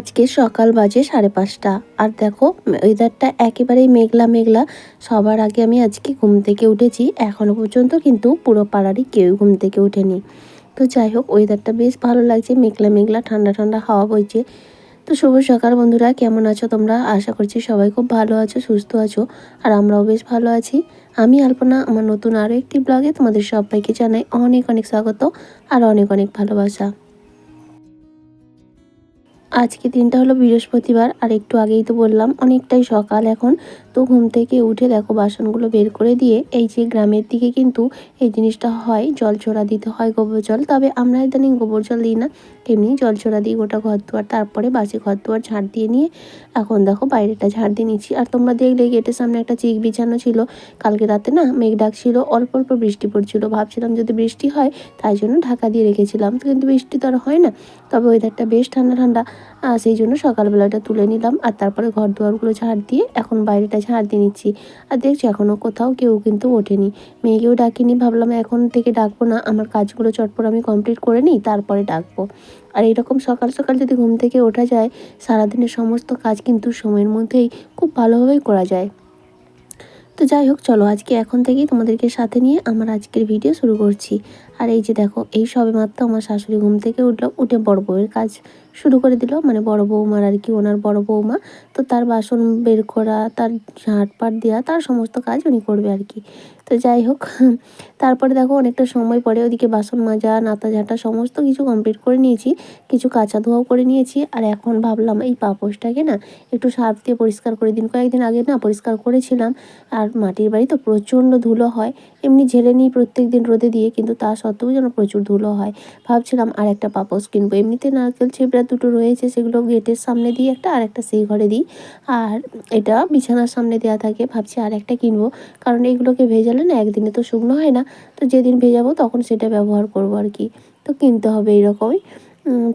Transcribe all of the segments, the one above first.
আজকে সকাল বাজে সাড়ে পাঁচটা। আর দেখো ওয়েদারটা একেবারেই মেঘলা মেঘলা। সবার আগে আমি আজকে ঘুম থেকে উঠেছি। এখনও পর্যন্ত কিন্তু পুরো পাড়ারই কেউ ঘুম থেকে ওঠেনি। তো যাই হোক ওয়েদারটা বেশ ভালো লাগছে। মেঘলা মেঘলা, ঠান্ডা ঠান্ডা হাওয়া বইছে। তো শুভ সকাল বন্ধুরা, কেমন আছো তোমরা? আশা করছি সবাই খুব ভালো আছো, সুস্থ আছো, আর আমরাও বেশ ভালো আছি। আমি আলপনা, আমার নতুন আরও একটি ব্লগে তোমাদের সবাইকে জানাই অনেক অনেক স্বাগত আর অনেক অনেক ভালোবাসা। আজকে দিনটা হলো বৃহস্পতিবার, আর একটু আগেই তো বললাম, অনেকটাই সকাল এখন। তো ঘুম থেকে উঠে দেখো বাসনগুলো বের করে দিয়ে এই যে গ্রামের দিকে কিন্তু এই জিনিসটা হয়, জল ছোড়া দিতে হয় গোবর জল। তবে আমরা ইদানিং গোবর জল দিই না। এমনি জল ছড়া দিই গোটা ঘর দুয়ার তারপরে বাসি ঘর দুয়ার ঝাড় দিয়ে নিয়ে এখন দেখো বাইরেটা ঝাড় দিয়ে নিচ্ছি। আর তোমরা দেখলে গেটের সামনে একটা চিক বিছানো ছিল। কালকে রাতে না মেঘ ডাকছিল অল্প অল্প বৃষ্টি পড়ছিল। ভাবছিলাম যদি বৃষ্টি হয় তাই জন্য ঢাকা দিয়ে রেখেছিলাম। কিন্তু বৃষ্টি তো আর হয় না। তবে ওয়েদারটা বেশ ঠান্ডা ঠান্ডা। সেই জন্য সকালবেলাটা তুলে নিলাম আর তারপরে ঘর দুয়ারগুলো ঝাড় দিয়ে এখন বাইরেটা ঝাড় দিয়ে নিচ্ছি। আর দেখছি এখনও কোথাও কেউ কিন্তু ওঠেনি। মেয়েকেও ডাকিনি, ভাবলাম এখন থেকে ডাকবো না, আমার কাজগুলো চটপট আমি কমপ্লিট করে নিই, তারপরে ডাকবো। আর এরকম সকাল সকাল যদি ঘুম থেকে ওঠা যায়, সারাদিনের সমস্ত কাজ কিন্তু সময়ের মধ্যেই খুব ভালোভাবেই করা যায়। তো যাই হোক, চলো আজকে এখন থেকেই তোমাদেরকে সাথে নিয়ে আমার আজকের ভিডিও শুরু করছি। আর এই যে দেখো, এই সবে মাত্র আমার শাশুড়ি ঘুম থেকে উঠল, উঠে বড় বউয়ের কাজ শুরু করে দিল মানে বড় বৌমার আর কি, ওনার বড় বৌমা। তো তার বাসন বের করা, তার ঝাঁটপাট দেওয়া তার সমস্ত কাজ উনি করবে আর কি। তো যাই হোক, তারপরে দেখো অনেকটা সময় পরে ওদিকে বাসন মাজা, নাতা ঝাঁটা সমস্ত কিছু কমপ্লিট করে নিয়েছি, কিছু কাঁচা ধোয়াও করে নিয়েছি। আর এখন ভাবলাম এই পাপোশটাকে না একটু সার্ফ দিয়ে পরিষ্কার করে দিন। কয়েকদিন আগে না পরিষ্কার করেছিলাম, আর মাটির বাড়ি তো প্রচণ্ড ধুলো হয়, এমনি ঝেলে নিই প্রত্যেক দিন রোদে দিয়ে, কিন্তু তা যেন প্রচুর ধুলো হয়। ভাবছিলাম আর একটা পাপোশ কিনবো। এমনিতে নারকেল, ছিবড়া দুটো রয়েছে, সেগুলো গেটের সামনে দিয়ে একটা আর একটা সেই ঘরে দিই। আর এটা বিছানার সামনে দেওয়া থাকে, ভাবছি আর একটা কিনবো। কারণ এগুলোকে ভেজালে না একদিনে তো শুকনো হয় না, তো যেদিন ভেজাবো তখন সেটা ব্যবহার করব আর কি। তো কিনতে হবে এইরকমই।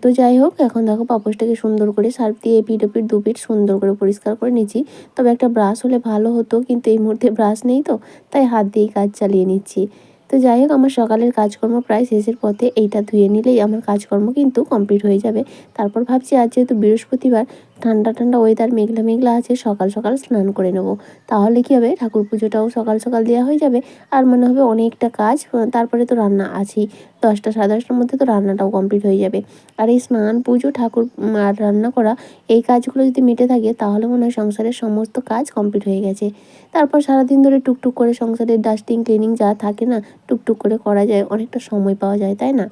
তো যাই হোক, এখন দেখো পাপোশটাকে সুন্দর করে সার্ফ দিয়ে এপিট ওপিট দুপিট সুন্দর করে পরিষ্কার করে নিচ্ছি। তবে একটা ব্রাশ হলে ভালো হতো, কিন্তু এই মুহূর্তে ব্রাশ নেই তো, তাই হাত দিয়েই কাজ চালিয়ে নিচ্ছি। তো যাই হোক, আমার সকালের কাজকর্ম প্রায় শেষের পথে এইটা ধুয়ে নিলেই আমার কাজকর্ম কিন্তু কমপ্লিট হয়ে যাবে। তারপর ভাবছি আজ যেহেতু বৃহস্পতিবার ঠান্ডা ঠান্ডা ওয়েদার মেঘলা মেঘলা আছে, সকাল সকাল স্নান করে নেব। তাহলে কী হবে? ঠাকুর পুজোটাও সকাল সকাল দেওয়া হয়ে যাবে। আর মনে হবে অনেকটা কাজ, তারপরে তো রান্না আছেই। দশটা, সাড়ে দশটার মধ্যে তো রান্নাটাও কমপ্লিট হয়ে যাবে। আর এই স্নান, পুজো, ঠাকুর আর রান্না করা, এই কাজগুলো যদি মিটে থাকে, তাহলে মনে হয় সংসারের সমস্ত কাজ কমপ্লিট হয়ে গেছে। তারপর সারাদিন ধরে টুকটুক করে সংসারের ডাস্টিং ক্লিনিং যা থাকে না, টুকটুক করে করা যায়। অনেকটা সময় পাওয়া যায়, তাই না?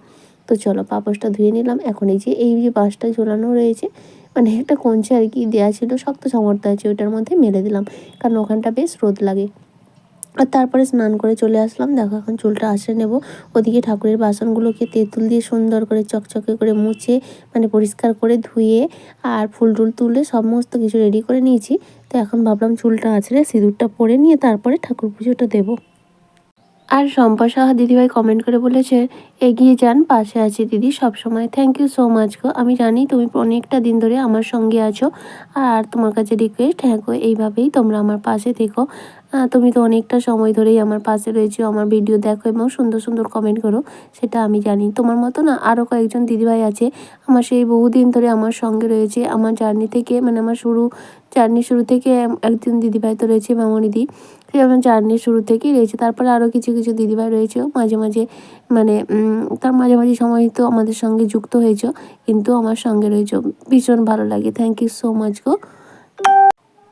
তো চলো পাপোশটা ধুয়ে নিলাম। এখন এই যে এই যে বাঁশটা ঝোলানো রয়েছে মানে একটা কঞ্চে আর কি দেওয়া ছিল, শক্ত সামর্থ্য আছে ওইটার মধ্যে মেলে দিলাম। কারণ ওখানটা বেশ রোদ লাগে। আর তারপরে স্নান করে চলে আসলাম। দেখো এখন চুলটা আসে নেব। ওদিকে ঠাকুরের বাসনগুলোকে তেঁতুল দিয়ে সুন্দর করে চকচকে করে মুছে মানে পরিষ্কার করে ধুয়ে আর ফুল টুল তুলে সমস্ত কিছু রেডি করে নিয়েছি। তো এখন ভাবলাম চুলটা আছড়ে সিঁদুরটা পরে নিয়ে তারপরে ঠাকুর পুজোটা দেবো। আর শম্পা সাহা দিদিভাই কমেন্ট করে বলেছে, এগিয়ে যান, পাশে আছে দিদি সব সময় থ্যাংক ইউ সো মাচ গো। আমি জানি তুমি অনেকটা দিন ধরে আমার সঙ্গে আছো আর তোমার কাছে রিকোয়েস্ট হ্যাঁ গো, এইভাবেই তোমরা আমার পাশে থেকো। তুমি তো অনেকটা সময় ধরেই আমার পাশে রয়েছো, আমার ভিডিও দেখো এবং সুন্দর সুন্দর কমেন্ট করো, সেটা আমি জানি। তোমার মতো না আরও কয়েকজন দিদিভাই আছে, আমার সেই বহুদিন ধরে আমার সঙ্গে রয়েছে, আমার জার্নি থেকে মানে আমার শুরু জার্নি শুরু থেকে একজন দিদিভাই তো রয়েছে মামনিদি সে আমার জার্নি শুরু থেকেই রয়েছে। তারপরে আরও কিছু কিছু দিদিভাই রয়েছে। মাঝে মাঝে মানে তার মাঝামাঝি সময় তো আমাদের সঙ্গে যুক্ত হয়েছ। কিন্তু আমার সঙ্গে রয়েছে। ভীষণ ভালো লাগে। থ্যাংক ইউ সো মাচ গো।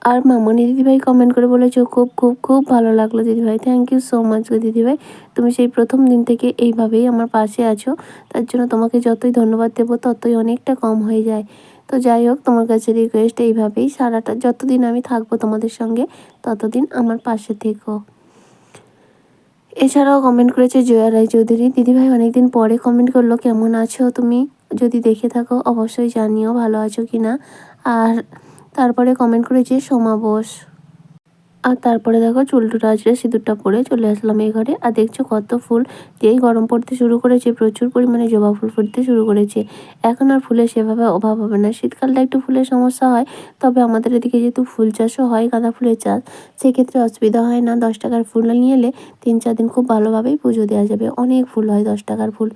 আর মামনি দিদিভাই কমেন্ট করে বলেছ, খুব খুব খুব ভালো লাগল দিদিভাই। থ্যাংক ইউ সো মাচ গো দিদিভাই। তুমি সেই প্রথম দিন থেকে এইভাবেই আমার পাশে আছো। তার জন্য তোমাকে যতই ধন্যবাদ দেবো, ততই অনেকটা কম হয়ে যায়। তো যাই হোক, তোমার কাছে রিকোয়েস্ট এইভাবেই সারাটা, যতদিন আমি থাকব তোমাদের সঙ্গে, ততদিন আমার পাশে থেকো। এছাড়াও কমেন্ট করেছে জয়া রায় চৌধুরী, দিদিভাই অনেকদিন পরে কমেন্ট করল, কেমন আছো তুমি? যদি দেখে থাকো, অবশ্যই জানিও ভালো আছো কি না আর তারপরে কমেন্ট করেছে সোমা বোস। আর তারপরে দেখো চুলটুটা আজরে সিঁদুরটা পরে চলে আসলাম এই ঘরে। আর দেখছ কত ফুল? যেই গরম পড়তে শুরু করেছে, প্রচুর পরিমাণে জবা ফুল ফুটতে শুরু করেছে। এখন আর ফুলের সেভাবে অভাব হবে না। শীতকালটা একটু ফুলের সমস্যা হয়, তবে আমাদের এদিকে যেহেতু ফুল চাষও হয়, গাঁদা ফুলের চাষ, সেক্ষেত্রে অসুবিধা হয় না। দশ টাকার ফুল নিয়ে এলে তিন চার দিন খুব ভালোভাবেই পুজো দেওয়া যাবে। অনেক ফুল হয় দশ টাকার ফুল।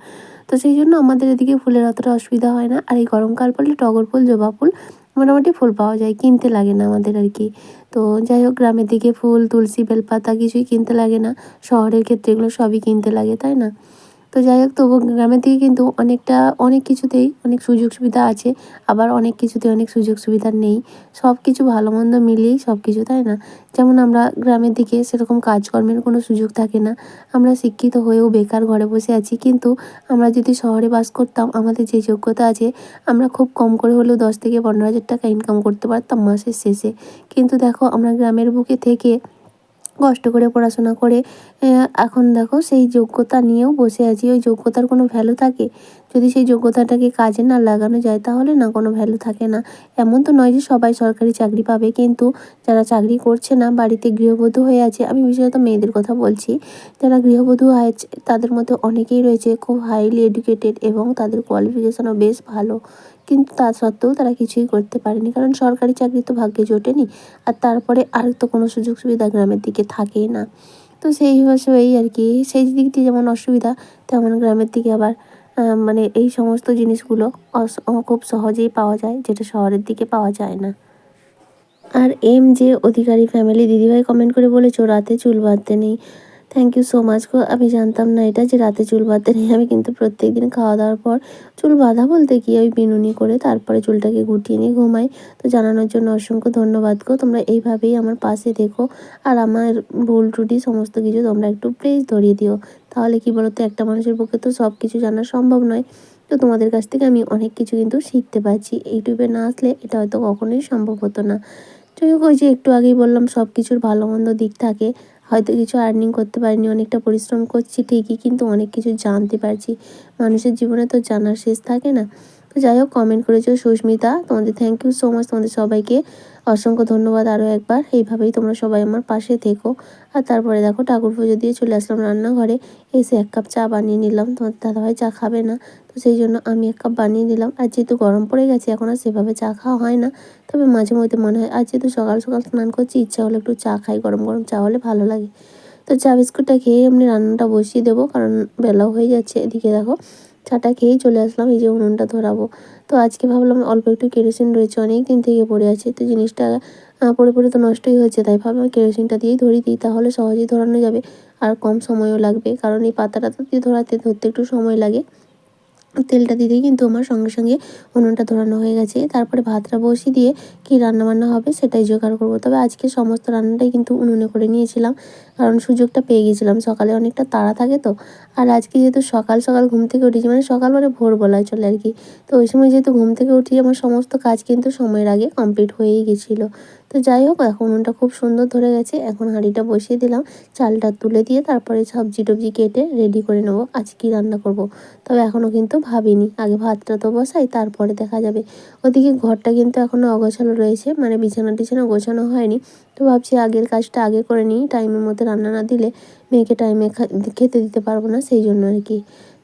তো সেই জন্য আমাদের এদিকে ফুলের অতটা অসুবিধা হয় না। আর এই গরমকাল পড়লে টগর ফুল, জবা ফুল মোটামুটি ফুল পাওয়া যায়, কিনতে লাগে না আমাদের আর কি। তো যাই হোক, গ্রামের দিকে ফুল, তুলসী, বেলপাতা কিছুই কিনতে লাগে না। শহরের ক্ষেত্রে এগুলো সবই কিনতে লাগে, তাই না? তো যাই হোক তবু গ্রামের দিকে কিন্তু অনেকটা, অনেক কিছুতেই অনেক সুযোগ সুবিধা আছে। আবার অনেক কিছুতে অনেক সুযোগ সুবিধা নেই। সব কিছু ভালো মন্দ মিলিয়েই সব কিছু তাই না? যেমন আমরা গ্রামের দিকে সেরকম কাজকর্মের কোনো সুযোগ থাকে না। আমরা শিক্ষিত হয়েও বেকার ঘরে বসে আছি, কিন্তু আমরা যদি শহরে বাস করতাম, আমাদের যে যোগ্যতা আছে, আমরা খুব কম করে হলেও দশ থেকে পনেরো হাজার টাকা ইনকাম করতে পারতাম মাসের শেষে। কিন্তু দেখো, আমরা গ্রামের বুকে থেকে কষ্ট করে পড়াশোনা করে এখন দেখো সেই যোগ্যতা নিয়েও বসে আছি। ওই যোগ্যতার কোনো ভ্যালু থাকে? যদি সেই যোগ্যতাটাকে কাজে না লাগানো যায় তাহলে না কোনো ভ্যালু থাকে না। এমন তো নয় যে সবাই সরকারি চাকরি পাবে, কিন্তু যারা চাকরি করছে না, বাড়িতে গৃহবধূ হয়ে আছে, আমি বিশেষত মেয়েদের কথা বলছি, যারা গৃহবধূ আছে, তাদের মধ্যে অনেকেই রয়েছে খুব হাইলি এডুকেটেড এবং তাদের কোয়ালিফিকেশনও বেশ ভালো। কিন্তু তা সত্ত্বেও তারা কিছুই করতে পারেনি। কারণ সরকারি চাকরি তো ভাগ্যে জোটেনি, আর তারপরে আর তো কোনো সুযোগ সুবিধা গ্রামের দিকে থাকেই না। তো সেই হিসেবেই আর কি, সেই দিক দিয়ে যেমন অসুবিধা, তেমন গ্রামের দিকে আবার মানে এই সমস্ত জিনিসগুলো খুব সহজেই পাওয়া যায়, যেটা শহরের দিকে পাওয়া যায় না। আর এম যে অধিকারী ফ্যামিলি দিদিভাই কমেন্ট করে বলেছ, রাতে চুল বাঁধতে নেই। থ্যাংক ইউ সো মাচ গো আমি জানতাম না এটা যে রাতে চুল বাঁধতে নেই। আমি কিন্তু প্রত্যেক দিন খাওয়া দাওয়ার পর চুল বাঁধা বলতে কি? ওই বিনুনি করে তারপরে চুলটাকে গুটিয়ে নিয়ে ঘুমাই। তো জানানোর জন্য অসংখ্য ধন্যবাদ গো তোমরা এইভাবেই আমার পাশে দেখো। আর আমার ভুল, ত্রুটি, সমস্ত কিছু তোমরা একটু প্লিজ ধরিয়ে দিও। তাহলে কি বলতো, একটা মানুষের পক্ষে তো সব কিছু জানা সম্ভব নয়। তো তোমাদের কাছ থেকে আমি অনেক কিছু কিন্তু শিখতে পারছি। ইউটিউবে না আসলে এটা হয়তো কখনোই সম্ভব হতো না। যাই হোক, ওই যে একটু আগেই বললাম সব কিছুর ভালো মন্দ দিক থাকে। হয়তো কিছু আর্নিং করতে পারিনি, অনেকটা পরিশ্রম করছি ঠিকই, কিন্তু অনেক কিছু জানতে পারছি। মানুষের জীবনে তো জানার শেষ থাকে না। তো যাই হোক কমেন্ট করেছ সুস্মিতা। তোমাদের থ্যাংক ইউ সো মাচ তোমাদের সবাইকে। অসংখ্য ধন্যবাদ আরও একবার। এইভাবেই তোমরা সবাই আমার পাশে থেকো। আর তারপরে দেখো, ঠাকুর পুজো দিয়ে চলে আসলাম রান্নাঘরে। এসে এক কাপ চা বানিয়ে নিলাম। তোমার দাদাভাই চা খাবে না। তো সেই জন্য আমি এক কাপ বানিয়ে নিলাম। আর যেহেতু গরম পড়ে গেছে, এখন আর সেভাবে চা খাওয়া হয় না। তবে মাঝে মধ্যে মনে হয়, আর যেহেতু সকাল সকাল স্নান করছি, ইচ্ছা হলে একটু চা খাই, গরম গরম চা হলে ভালো লাগে। তো চা বিস্কুটটা খেয়ে এমনি রান্নাটা বসিয়ে দেবো, কারণ বেলাও হয়ে যাচ্ছে। এদিকে দেখো চাটা খেয়েই চলে আসলাম, এই যে উনুনটা ধরাবো। তো আজকে ভাবলাম অল্প একটু কেরোসিন রয়েছে অনেক দিন থেকে পড়ে আছে, তো জিনিসটা পড়ে পড়ে তো নষ্টই হয়েছে, তাই ভাবলাম কেরোসিনটা দিয়েই ধরিয়ে দিই, তাহলে সহজেই ধরানো যাবে, আর কম সময়ও লাগবে, কারণ এই পাতাটা তো দিয়ে ধরাতে ধরতে একটু সময় লাগে। তেলটা দিতেই কিন্তু আমার সঙ্গে সঙ্গে উনুনটা ধরানো হয়ে গেছে। তারপরে ভাতটা বসিয়ে দিয়ে কী রান্নাবান্না হবে সেটাই জোগাড় করব। তবে আজকে সমস্ত রান্নাটাই কিন্তু উনুনে করে নিয়েছিলাম, কারণ সুযোগটা পেয়ে গেছিলাম। সকালে অনেকটা তাড়া থাকে তো, আর আজকে যেহেতু সকাল সকাল ঘুম থেকে উঠেছি মানে সকাল মানে ভোর বলায় চলে আর কি। তো ওই সময় যেহেতু ঘুম থেকে উঠি, আমার সমস্ত কাজ কিন্তু সময়ের আগে কমপ্লিট হয়েই গেছিল। তো যাই হোক, এখন উনুনটা খুব সুন্দর ধরে গেছে। এখন হাঁড়িটা বসিয়ে দিলাম। চালটা তুলে দিয়ে তারপরে সবজি টবজি কেটে রেডি করে নেব। আজ কী রান্না করব। তবে এখনও কিন্তু ভাবিনি। আগে ভাতটা তো বসাই, তারপরে দেখা যাবে। ওদিকে ঘরটা কিন্তু এখনও অগোছালো রয়েছে মানে বিছানা টিছানা গোছানো হয়নি। তো ভাবছি আগের কাজটা আগে করে নিই। টাইমের মধ্যে রান্না না দিলে মেয়েকে টাইমে খেতে দিতে পারব না, সেই জন্য আর কি।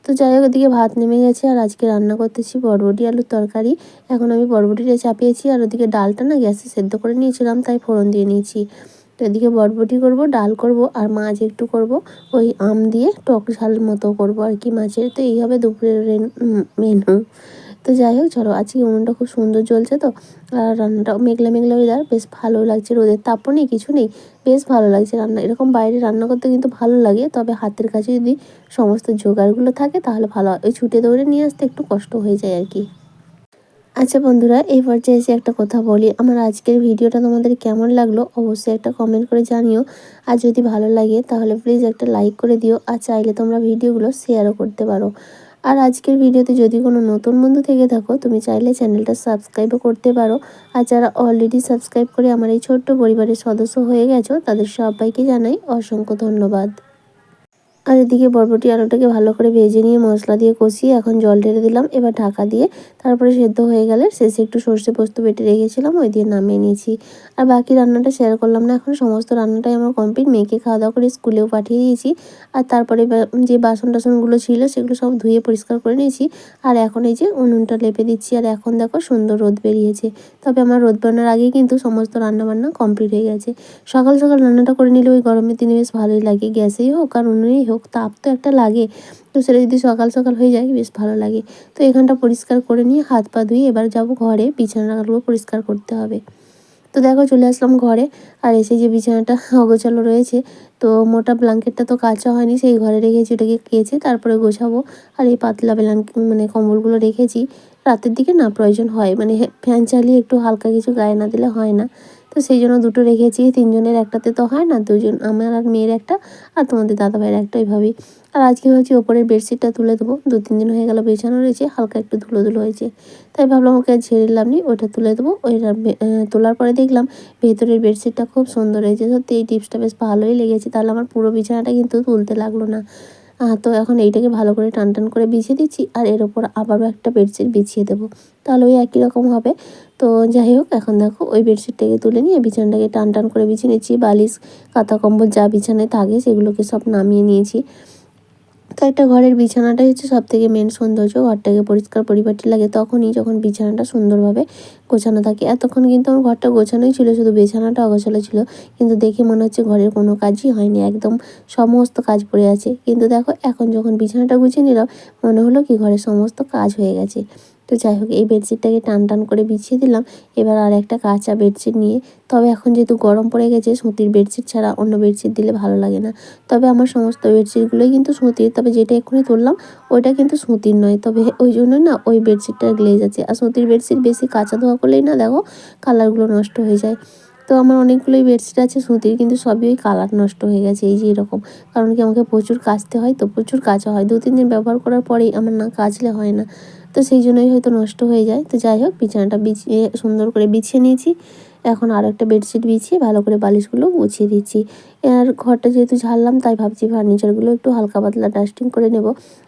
তো যাই হোক, ওদিকে ভাত নেমে গেছে আর আজকে রান্না করতেছি বরবটি আলুর তরকারি। এখন আমি বরবটিটা চাপিয়েছি আর ওদিকে ডালটা না গ্যাসে সেদ্ধ করে নিয়েছিলাম, তাই ফোড়ন দিয়ে নিয়েছি। তো এদিকে বরবটি করব, ডাল করব আর মাছ একটু করব। ওই আম দিয়ে টক ঝাল মতো করব আর কি মাছের। তো এইভাবে দুপুরের মেনু তো যাই হোক, চলো আজকে উনুনটা খুব সুন্দর জ্বলছে তো, আর রান্নাটা মেঘলা মেঘলা ওয়েদার বেশ ভালো লাগছে রোদের তাপও নেই, কিছু নেই, বেশ ভালো লাগছে রান্না। এরকম বাইরে রান্না করতে কিন্তু ভালো লাগে, তবে হাতের কাছে যদি সমস্ত জোগাড়গুলো থাকে তাহলে ভালো হয়। ওই ছুটে দৌড়ে নিয়ে আসতে একটু কষ্ট হয়ে যায় আর কি। আচ্ছা বন্ধুরা, এই পর্যায়ে এসে একটা কথা বলি। আমার আজকের ভিডিওটা তোমাদের কেমন লাগল অবশ্যই একটা কমেন্ট করে জানিও। আর যদি ভালো লাগে তাহলে প্লিজ একটা লাইক করে দিও। আর চাইলে তোমরা ভিডিওগুলো শেয়ারও করতে পারো। আর আজকের ভিডিওতে যদি কোনো নতুন বন্ধু থেকে থাকো, তুমি চাইলে চ্যানেলটা সাবস্ক্রাইবও করতে পারো। আর যারা অলরেডি সাবস্ক্রাইব করে আমার এই ছোট্ট পরিবারের সদস্য হয়ে গেছো, তাদের সবাইকে জানাই অসংখ্য ধন্যবাদ। আর এদিকে বরবটি আলুটাকে ভালো করে ভেজে নিয়ে মশলা দিয়ে কষিয়ে এখন জল ঢেলে দিলাম। এবার ঢাকা দিয়ে তারপরে সেদ্ধ হয়ে গেলে শেষে একটু সর্ষে পোস্ত বেটে রেখেছিলাম, ওই দিয়ে নামিয়ে নিয়েছি। আর বাকি রান্নাটা শেয়ার করলাম না, এখন সমস্ত রান্নাটাই আমার কমপ্লিট মেয়েকে খাওয়া দাওয়া করে স্কুলেও পাঠিয়ে দিয়েছি। আর তারপরে যে বাসন টাসনগুলো ছিল সেগুলো সব ধুয়ে পরিষ্কার করে নিয়েছি। আর এখন এই যে উনুনটা লেপে দিচ্ছি, আর এখন দেখো সুন্দর রোদ বেরিয়েছে। তবে আমার রোদ বানার আগেই কিন্তু সমস্ত রান্নাবান্না কমপ্লিট হয়ে গেছে। সকাল সকাল রান্নাটা করে নিলে ওই গরমের দিনে বেশ ভালোই লাগে, গ্যাসেই হোক আর উনুনেই হোক। তাপ তো একটা লাগে। তো সেটা যদি সকাল সকাল হয়ে যায়, বেশ ভালো লাগে। তো এখানটা পরিষ্কার করে নিয়ে হাত পা ধুয়ে এবার যাব ঘরে। বিছানাগুলো পরিষ্কার করতে হবে। তো দেখো চলে আসলাম ঘরে। আর এসে যে বিছানাটা অগোছালো রয়েছে, তো মোটা ব্ল্যাঙ্কেটটা তো কাঁচা হয়নি, সেই ঘরে রেখেছি ওটাকে কেচে তারপরে গোছাবো। আর এই পাতলা ব্ল্যাঙ্কেট মানে কম্বলগুলো রেখেছি। রাতের দিকে না প্রয়োজন হয় মানে ফ্যান চালিয়ে একটু হালকা কিছু গায়ে না দিলে হয় না। তো সেই জন্য দুটো রেখেছি, তিনজনের একটাতে তো হয় না, দুজন আমার আর মেয়ের একটা আর তোমাদের দাদাভাইয়ের একটা ওইভাবেই। আর আজকে ভাবছি ওপরের বেডশিটটা তুলে দেবো, দু তিন দিন হয়ে গেল বেছানো রয়েছে, হালকা একটু ধুলো ধুলো হয়েছে। তাই ভাবলাম ওকে ঝেড়ে নি, ওইটা তুলে দেবো ওইটা তোলার পরে দেখলাম ভেতরের বেডশিটটা খুব সুন্দর হয়েছে, সত্যি এই টিপসটা বেশ ভালোই লেগেছে, তাহলে আমার পুরো বিছানাটা কিন্তু তুলতে লাগল না। তো এখন এইটাকে ভালো করে টান টান করে বিছিয়ে দিচ্ছি, আর এর ওপর আবারও একটা বেডশিট বিছিয়ে দেবো, তাহলে ওই একই রকম হবে। তো যাই হোক, এখন দেখো ওই বেডশিটটাকে তুলে নিয়ে বিছানাটাকে টান টান করে বিছিয়ে নিচ্ছি। বালিশ, কাঁথা কম্বল যা বিছানায় থাকে সেগুলোকে সব নামিয়ে নিয়েছি। তো একটা ঘরের বিছানাটাই হচ্ছে সব থেকে মেন সৌন্দর্য। ঘরটাকে পরিষ্কার পরিপাটি লাগে তখনই যখন বিছানাটা সুন্দরভাবে গোছানো থাকে। এতক্ষণ কিন্তু আমার ঘরটা গোছানোই ছিল, শুধু বিছানাটা অগোছালো ছিল। কিন্তু দেখে মনে হচ্ছে ঘরের কোনো কাজই হয়নি, একদম সমস্ত কাজ পড়ে আছে। কিন্তু দেখো, এখন যখন বিছানাটা গুছিয়ে নিলাম, মনে হলো কি ঘরের সমস্ত কাজ হয়ে গেছে। তো যাই হোক, এই বেডশিটটাকে টান টান করে বিছিয়ে দিলাম। এবার আর একটা কাঁচা বেডশিট নিয়ে, তবে এখন যেহেতু গরম পড়ে গেছে, সুতির বেডশিট ছাড়া অন্য বেডশিট দিলে ভালো লাগে না। তবে আমার সমস্ত বেডশিটগুলোই কিন্তু সুতির, তবে যেটা এক্ষুনি তুললাম ওইটা কিন্তু সুতির নয়। তবে ওই জন্য না, ওই বেডশিটটা গ্লেজ আছে। আর সুতির বেডশিট বেশি কাঁচা ধোয়া করলেই না, দেখো, কালারগুলো নষ্ট হয়ে যায়। তো আমার অনেকগুলোই বেডশিট আছে সুতির, কিন্তু সবই ওই কালার নষ্ট হয়ে গেছে, এই যে এরকম। কারণ কি, আমাকে প্রচুর কাচতে হয়, তো প্রচুর কাচা হয়। দু তিন দিন ব্যবহার করার পরেই আমার না কাচলে হয় না। তো সেই জন্যই হয়তো নষ্ট হয়ে যায়। তো যাই হোক, বিছানাটা বিছিয়ে সুন্দর করে বিছিয়ে নিয়েছি। এখন আর একটা বেডশিট বিছিয়ে ভালো করে বালিশগুলো গুছিয়ে দিচ্ছি। আর ঘরটা যেহেতু ঝাড়লাম, তাই ভাবছি ফার্নিচারগুলো একটু হালকা পাতলা ডাস্টিং করে নেব।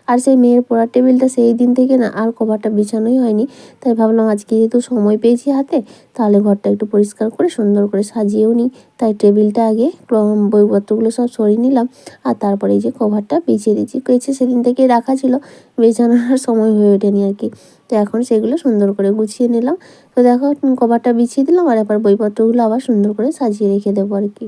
আর সেই মেয়ের পড়ার টেবিলটা সেই দিন থেকে না, আর কভারটা বিছানোই হয়নি। তাই ভাবলাম আজকে যেহেতু সময় পেয়েছি হাতে, তাহলে ঘরটা একটু পরিষ্কার করে সুন্দর করে সাজিয়েও নিই। তাই টেবিলটা আগে বইপত্রগুলো সব সরিয়ে নিলাম। আর তারপরে এই যে কভারটা বিছিয়ে দিচ্ছি কেছে সেদিন থেকে রাখা ছিল। বেছানোর সময় হয়ে ওঠেনি আর কি। তো এখন সেগুলো সুন্দর করে গুছিয়ে নিলাম। তো দেখো কভারটা বিছিয়ে দিলাম আর এবার বইপত্রগুলো আবার সুন্দর করে সাজিয়ে রেখে দেবো আর কি।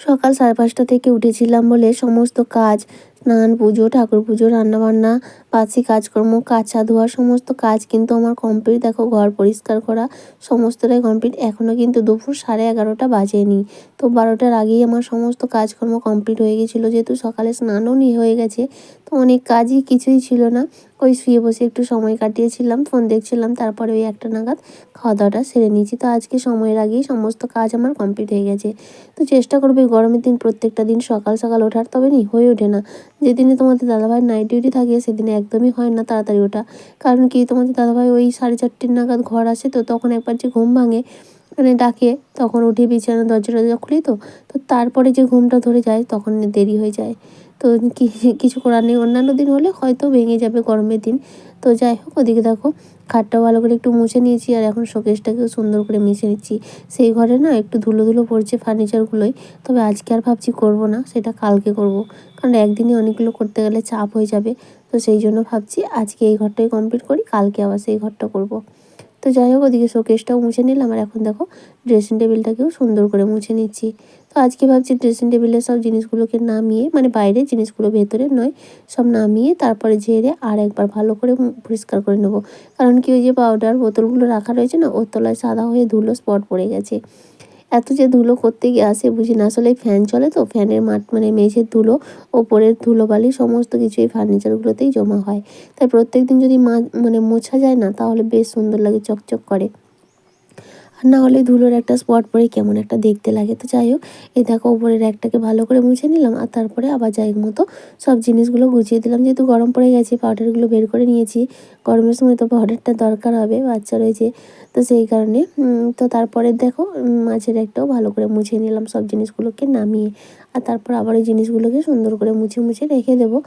সকাল সাড়ে পাঁচটা থেকে উঠেছিলাম বলে সমস্ত কাজ স্নান পুজো, ঠাকুর পুজো, রান্নাবান্না বাসি কাজকর্ম কাচা ধোয়া, সমস্ত কাজ কিন্তু আমার কমপ্লিট দেখো, ঘর পরিষ্কার করা, সমস্তটাই কমপ্লিট এখনও কিন্তু দুপুর সাড়ে এগারোটা বাজেনি। তো বারোটার আগেই আমার সমস্ত কাজকর্ম কমপ্লিট হয়ে গেছিল। যেহেতু সকালে স্নানও নিয়ে হয়ে গেছে, তো অনেক কাজই কিছুই ছিল না। ওই শুয়ে বসে একটু সময় কাটিয়েছিলাম ফোন দেখছিলাম, তারপরে ওই একটা নাগাদ খাওয়া দাওয়াটা সেরে নিয়েছি। তো আজকে সময়ের আগেই সমস্ত কাজ আমার কমপ্লিট হয়ে গেছে। তো চেষ্টা করবে গরমের দিন প্রত্যেকটা দিন সকাল সকাল ওঠার, তবে নি, হয়ে ওঠে না। যেদিনে তোমাদের দাদাভাই নাইট ডিউটি থাকে, সেদিনে একদমই হয় না তাড়াতাড়ি ওটা কারণ কি, তোমাদের দাদাভাই ওই সাড়ে চারটের নাগাদ ঘর আসে, তো তখন একবার যে ঘুম ভাঙে মানে ডাকে, তখন উঠে বিছানা দরজা টরজা খুলি তো তো তারপরে যে ঘুমটা ধরে যায় তখন দেরি হয়ে যায়। তো কিছু করার নেই। অন্যান্য দিন হলে হয়তো ভেঙে যাবে গরমের দিন। তো যাই হোক, ওদিকে দেখো, খাটটা ভালো করে একটু মুছে নিয়েছি আর এখন শোকেসটাকেও সুন্দর করে মিশে নিচ্ছি। সেই ঘরে না একটু ধুলো ধুলো পড়ছে ফার্নিচারগুলোই, তবে আজকে আর ভাবছি করব না, সেটা কালকে করব। কারণ একদিনে অনেকগুলো করতে গেলে চাপ হয়ে যাবে, তো সেই জন্য ভাবছি আজকে এই ঘরটাই কমপ্লিট করি, কালকে আবার সেই ঘরটা করব। তো যাই হোক, ওদিকে শোকেসটাও মুছে নিলাম আর এখন দেখো ড্রেসিং টেবিলটাকেও সুন্দর করে মুছে নিচ্ছি। তো আজকে ভাবছি ড্রেসিং টেবিলের সব জিনিসগুলোকে নামিয়ে মানে বাইরের জিনিসগুলো ভেতরে নয়, সব নামিয়ে তারপরে ঝেড়ে আর একবার ভালো করে পরিষ্কার করে নেব। কারণ কি ওই যে পাউডার বোতলগুলো রাখা রয়েছে না, ওর তলায় সাদা হয়ে ধুলো স্পট পড়ে গেছে। এত যে ধুলো করতে গিয়ে আসে, বুঝি না। আসলে ফ্যান চলে তো ফ্যানের মাঠ মানে মেঝের ধুলো, ওপরের ধুলোবালি সমস্ত কিছু এই ফার্নিচারগুলোতেই জমা হয়। তাই প্রত্যেক দিন যদি মা মানে মোছা যায় না, তাহলে বেশ সুন্দর লাগে, চকচক করে। আর না হলে ধুলোর একটা স্পট পরে কেমন একটা দেখতে লাগে। তো যাই হোক, এই দেখো উপরের একটাকে ভালো করে মুছে নিলাম আর তারপরে আবার জায়গা মতো সব জিনিসগুলো গুছিয়ে দিলাম। যেহেতু গরম পড়ে গেছে পাউডারগুলো বের করে নিয়েছি। গরমের সময় তো পাউডারটা দরকার হবে, বাচ্চা রয়েছে। তো সেই কারণে তো তারপরে দেখো মাছের একটাও ভালো করে মুছে নিলাম সব জিনিসগুলোকে নামিয়ে। আর তারপর আবার ওই জিনিসগুলোকে সুন্দর করে মুছে মুছে রেখে দেবো।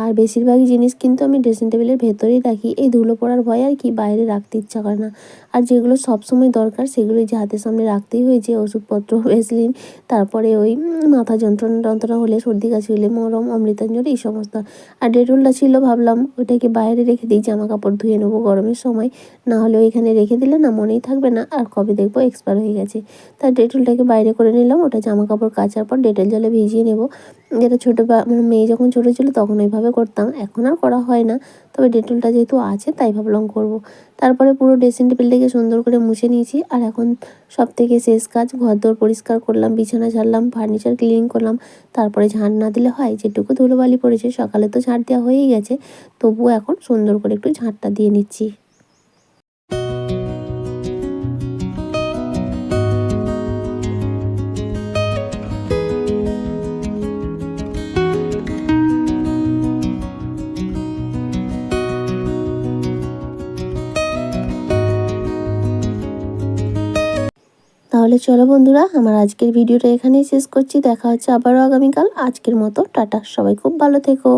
আর বেশিরভাগই জিনিস কিন্তু আমি ড্রেসিং টেবিলের ভেতরেই রাখি। এই ধুলো পড়ার ভয় আর কি, বাইরে রাখতে ইচ্ছা করে না। আর যেগুলো সবসময় দরকার সেগুলোই যে হাতের সামনে রাখতেই হয়েছে ওষুধপত্র, ভেসলিন, তারপরে ওই মাথা যন্ত্রণা যন্ত্রণা হলে, সর্দি কাশি হলে, মরম, অমৃতাঞ্জলি, এই সমস্ত। আর ডেটলটা ছিল, ভাবলাম ওটাকে বাইরে রেখে দিই জামা কাপড় ধুয়ে নেব গরমের সময়। না হলে ওইখানে রেখে দিলে না, মনেই থাকবে না, আর কবে দেখব এক্সপায়ার হয়ে গেছে। তার ডেটলটাকে বাইরে করে নিলাম, ওটা জামা কাপড় কাচার পর ডেটল জলে ভিজিয়ে নেব। যেটা ছোটো বা মেয়ে যখন ছোটো ছিল, তখন ওইভাবে করতাম, এখন আর করা হয় না। তবে ডেটলটা যেহেতু আছে, তাই ভাবলাম করব। তারপরে পুরো ড্রেসিং টেবিলটাকে সুন্দর করে মুছে নিয়েছি। আর এখন সব থেকে শেষ কাজ, ঘরদোর পরিষ্কার করলাম, বিছানা ঝাড়লাম, ফার্নিচার ক্লিন করলাম। তারপরে ঝাঁট না দিলে হয়, যেটুকু ধুলোবালি পড়েছে, সকালে তো ঝাঁট দেওয়া হয়েই গেছে। তবুও এখন সুন্দর করে একটু ঝাঁটটা দিয়ে নিচ্ছি। চলো বন্ধুরা, আমার আজকের ভিডিওটা এখানেই শেষ করছি। দেখা হচ্ছে আবারও আগামীকাল। আজকের মতো, টাটা। সবাই খুব ভালো থেকো।